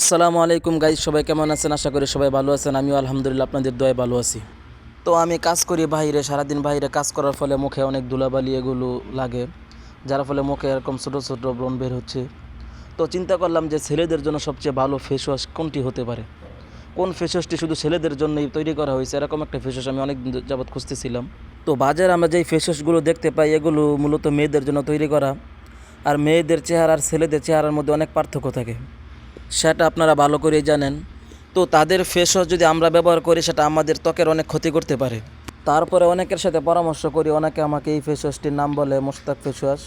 আসসালামু আলাইকুম গাইজ, সবাই কেমন আছেন? আশা করি সবাই ভালো আছেন। আমিও আলহামদুলিল্লাহ, আপনাদের দয়ে ভালো আছি। তো আমি কাজ করি বাইরে সারাদিন বাইরে কাজ করার ফলে মুখে অনেক ধুলাবালি এগুলো লাগে, যার ফলে মুখে এরকম ছোটো ছোটো ব্রণ বের হচ্ছে। তো চিন্তা করলাম যে ছেলেদের জন্য সবচেয়ে ভালো ফেস ওয়াশ কোনটি হতে পারে? কোন ফেস ওয়াশটি শুধু ছেলেদের জন্যই তৈরি করা হয়েছে? এরকম একটা ফেস ওয়াশ আমি অনেক যাবৎ খুঁজতেছিলাম। তো বাজারে আমরা যেই ফেস ওয়াশগুলো দেখতে পাই, এগুলো মূলত মেয়েদের জন্য তৈরি করা। আর মেয়েদের চেহারা আর ছেলেদের চেহারার মধ্যে অনেক পার্থক্য থাকে। সেটা আপনারা ভালো করেই জানেন। তো তাদের ফেস ওয়াশ যদি আমরা ব্যবহার করি, সেটা আমাদের ত্বকের অনেক ক্ষতি করতে পারে। তারপরে অনেকের সাথে পরামর্শ করি, অনেকে আমাকে এই ফেস ওয়াশটির নাম বলে মোস্তাক ফেস ওয়াশ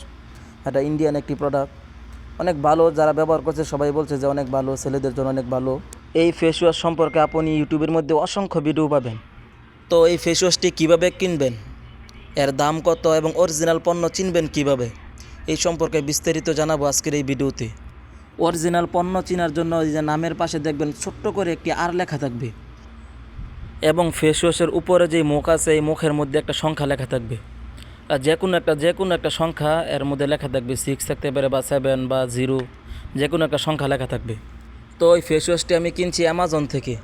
এটা ইন্ডিয়ান একটি প্রোডাক্ট অনেক ভালো, যারা ব্যবহার করছে সবাই বলছে যে অনেক ভালো, ছেলেদের জন্য অনেক ভালো। এই ফেস ওয়াশ সম্পর্কে আপনি ইউটিউবের মধ্যে অসংখ্য ভিডিও পাবেন। তো এই ফেস ওয়াশটি কীভাবে কিনবেন? এর দাম কত এবং অরিজিনাল পণ্য চিনবেন কীভাবে? এই সম্পর্কে বিস্তারিত জানাব আজকের এই ভিডিওতে অরিজিনাল পণ্য চেনার জন্য এই যে নামের পাশে দেখবেন ছোট্ট করে একটি আর লেখা থাকবে। এবং ফেস ওয়াশের উপরে যে মুখ আছে, এই মুখের মধ্যে একটা সংখ্যা লেখা থাকবে। আর যে কোনো একটা যে কোনো একটা সংখ্যা এর মধ্যে লেখা থাকবে সিক্স থাকতে পারে বা সেভেন বা জিরো যে কোনো একটা সংখ্যা লেখা থাকবে। তো ওই ফেস ওয়াশটি আমি কিনছি অ্যামাজন থেকে।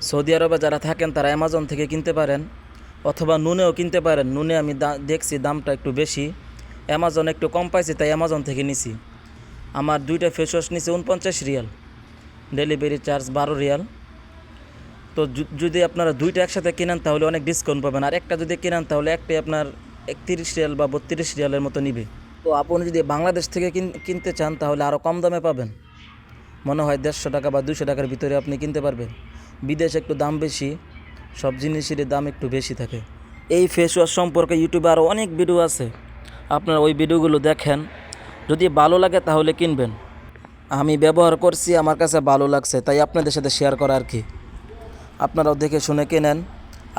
সৌদি আরবে যারা থাকেন, তারা অ্যামাজন থেকে কিনতে পারেন, অথবা নুনেও কিনতে পারেন। নুনে আমি দেখছি দামটা একটু বেশি। অ্যামাজন একটু কম পাইছি, তাই অ্যামাজন থেকে নিছি। আমার দুইটা ফেস ওয়াশ নিছে উনপঞ্চাশ রিয়াল। ডেলিভারি চার্জ বারো রিয়াল। তো যদি আপনারা দুইটা একসাথে কেনেন, তাহলে অনেক ডিসকাউন্ট পাবেন। আর একটা যদি কেনেন, তাহলে একটাই আপনার একত্রিশ রিয়াল বা বত্রিশ রিয়ালের মতো নিবে। তো আপনি যদি বাংলাদেশ থেকে কিন- কিনতে চান, তাহলে আরও কম দামে পাবেন। মনে হয় দেড়শো টাকা বা দুশো টাকার ভিতরে আপনি কিনতে পারবেন। বিদেশে একটু দাম বেশি, সব জিনিসেরই দাম একটু বেশি থাকে। এই ফেস ওয়াশ সম্পর্কে ইউটিউবে আরও অনেক ভিডিও আছে। আপনারা ওই ভিডিওগুলো দেখেন। যদি ভালো লাগে তাহলে কিনবেন। আমি ব্যবহার করছি, আমার কাছে ভালো লাগছে, তাই আপনাদের সাথে শেয়ার করা আর কি। আপনারাও দেখে শুনে কেনেন,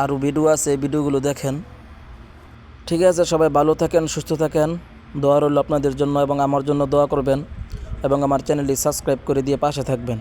আরও ভিডিও আছে ভিডিওগুলো দেখেন। ঠিক আছে, সবাই ভালো থাকেন, সুস্থ থাকেন, দোয়া রইল আপনাদের জন্য এবং আমার জন্য দোয়া করবেন এবং আমার চ্যানেলটি সাবস্ক্রাইব করে দিয়ে পাশে থাকবেন।